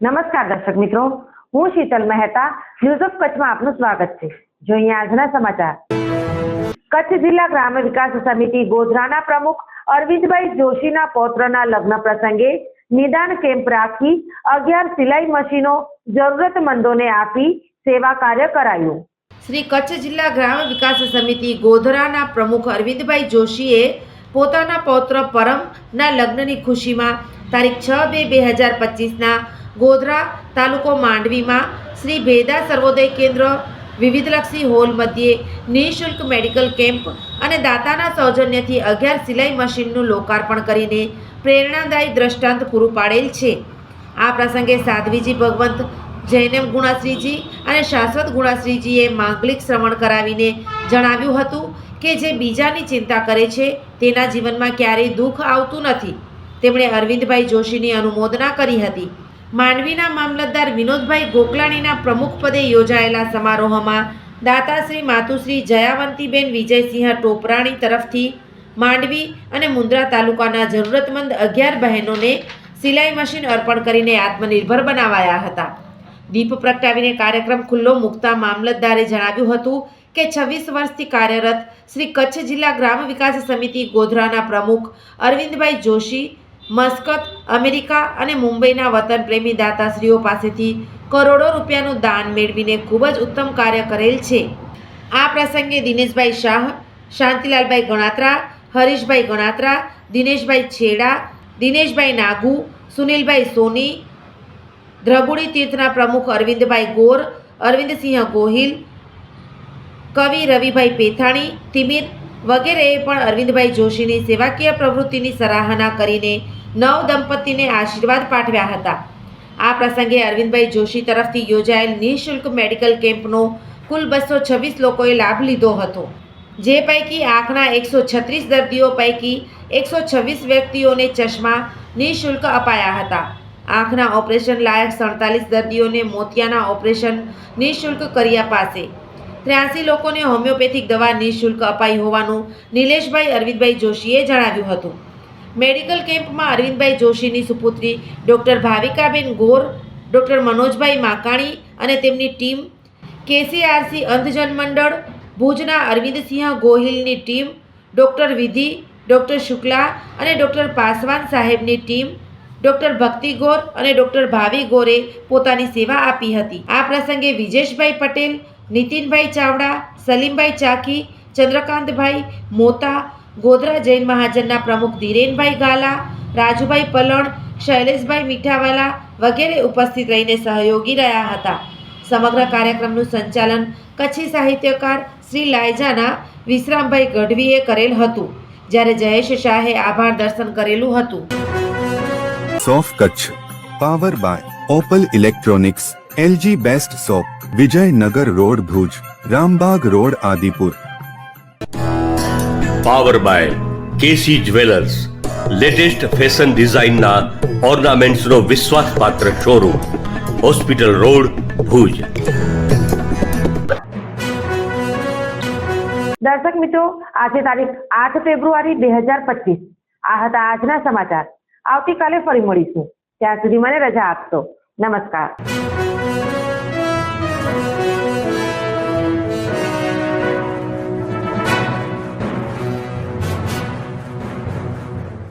નમસ્કાર દર્શક મિત્રો, હું શીતલ મહેતા ન્યૂઝ ઓફ કચ્છમાં આપનું સ્વાગત છે. જોઈએ આજના સમાચાર. કચ્છ જિલ્લા ગ્રામ્ય વિકાસ સમિતિ ગોધરાના પ્રમુખ અરવિંદભાઈ જોશીના પૌત્રના લગ્ન પ્રસંગે નિદાન કેમ્પ રાખી અગિયાર સિલાઈ મશીનો જરૂરતમંદોને આપી સેવા કાર્ય કરાયું. શ્રી કચ્છ જિલ્લા ગ્રામ વિકાસ સમિતિ ગોધરાના પ્રમુખ અરવિંદભાઈ જોશીએ પોતાના પૌત્ર પરમના લગ્નની ખુશીમાં તારીખ છ બે બે હજાર પચીસના ગોધરા તાલુકો માંડવીમાં શ્રી ભેદા સર્વોદય કેન્દ્ર વિવિધલક્ષી હોલ મધ્યે નિઃશુલ્ક મેડિકલ કેમ્પ અને દાતાના સૌજન્યથી અગિયાર સિલાઈ મશીનનું લોકાર્પણ કરીને પ્રેરણાદાયી દ્રષ્ટાંત પૂરું પાડેલ છે. આ પ્રસંગે સાધ્વીજી ભગવંત, જૈનમ ગુણાશ્રીજી અને શાશ્વત ગુણાશ્રીજીએ માંગલિક શ્રવણ કરાવીને જણાવ્યું હતું કે જે બીજાની ચિંતા કરે છે તેના જીવનમાં ક્યારેય દુઃખ આવતું નથી. તેમણે અરવિંદભાઈ જોશીની અનુમોદના કરી હતી. માંડવીના મામલતદાર વિનોદભાઈ ગોકલાણીના પ્રમુખપદે યોજાયેલા સમારોહમાં દાતાશ્રી માતુશ્રી જયાવંતીબેન વિજયસિંહ ટોપરાણી તરફથી માંડવી અને મુન્દ્રા તાલુકાના જરૂરતમંદ અગિયાર બહેનોને સિલાઈ મશીન અર્પણ કરીને આત્મનિર્ભર બનાવાયા હતા. દીપ પ્રગટાવીને કાર્યક્રમ ખુલ્લો મૂકતા મામલતદારે જણાવ્યું હતું કે છવ્વીસ વર્ષથી કાર્યરત શ્રી કચ્છ જિલ્લા ગ્રામ વિકાસ સમિતિ ગોધરાના પ્રમુખ અરવિંદભાઈ જોશી મસ્કત, અમેરિકા અને મુંબઈના વતન પ્રેમી દાતાશ્રીઓ પાસેથી કરોડો રૂપિયાનું દાન મેળવીને ખૂબ જ ઉત્તમ કાર્ય કરેલ છે. આ પ્રસંગે દિનેશભાઈ શાહ, શાંતિલાલભાઈ ગણાત્રા, હરીશભાઈ ગણાત્રા, દિનેશભાઈ છેડા, દિનેશભાઈ નાગુ, સુનિલભાઈ સોની, દ્રબુડી તીર્થના પ્રમુખ અરવિંદભાઈ ગોર, અરવિંદસિંહ ગોહિલ, કવિ રવિભાઈ પેથાણી, તિમિર વગેરેએ પણ અરવિંદભાઈ જોશીની સેવાકીય પ્રવૃત્તિની સરાહના કરીને નવ દંપતીને આશીર્વાદ પાઠવ્યા હતા. આ પ્રસંગે અરવિંદભાઈ જોશી તરફથી યોજાયેલ નિઃશુલ્ક મેડિકલ કેમ્પનો કુલ બસો છવ્વીસ લોકોએ લાભ લીધો હતો. જે પૈકી આંખના એકસો છત્રીસ દર્દીઓ પૈકી એકસો છવ્વીસ વ્યક્તિઓને ચશ્મા નિઃશુલ્ક અપાયા હતા. આંખના ઓપરેશન લાયક સડતાલીસ દર્દીઓને મોતિયાના ઓપરેશન નિઃશુલ્ક કર્યા પાસે ત્ર્યાસી લોકોને હોમિયોપેથિક દવા નિઃશુલ્ક અપાઈ હોવાનું નિલેશભાઈ અરવિંદભાઈ જોશીએ જણાવ્યું હતું. મેડિકલ કેમ્પમાં અરવિંદભાઈ જોશીની સુપુત્રી ડૉક્ટર ભાવિકાબેન ગોર, ડૉક્ટર મનોજભાઈ માકાણી અને તેમની ટીમ, કેસીઆરસી અંધજન મંડળ, ભુજના અરવિંદસિંહ ગોહિલની team, doctor Vidhi, doctor Shukla અને ડૉક્ટર પાસવાન સાહેબની ટીમ, ડૉક્ટર ભક્તિ ગોર અને ડૉક્ટર ભાવિ ગોરે પોતાની સેવા આપી હતી. આ પ્રસંગે વિજેશભાઈ પટેલ નીતિનભાઈ ચાવડા, સલીમભાઈ ચાકી, ચંદ્રકાંતભાઈ મોતા, ગોધરા જૈન મહાજનના પ્રમુખ ધીરેનભાઈ ગાલા, રાજુભાઈ પલણ, શૈલેષભાઈ મીઠાવાલા વગેરે ઉપસ્થિત રહીને સહયોગી રહ્યા હતા. સમગ્ર કાર્યક્રમનું સંચાલન કચ્છી સાહિત્યકાર શ્રી લાયજાના વિશ્રામભાઈ ગઢવીએ કરેલ હતું, જ્યારે જયેશ શાહે આભાર દર્શન કરેલું હતું. સોફ Kutch, power by opal electronics LG best shop Vijaynagar road Bhuj Rambag road Adipur power by KC jewellers latest fashion ડિઝાઇનના ઓર્નામેન્ટ્સનો વિશ્વાસપાત્ર શોરૂમ હોસ્પિટલ રોડ ભુજ દર્શક મિત્રો આજે તારીખ આઠ ફેબ્રુઆરી બે હજાર પચીસ. આ હતા આજના સમાચાર. આવતીકાલે ફરી મળીશું. ત્યાં સુધી મને રજા આપશો. નમસ્કાર.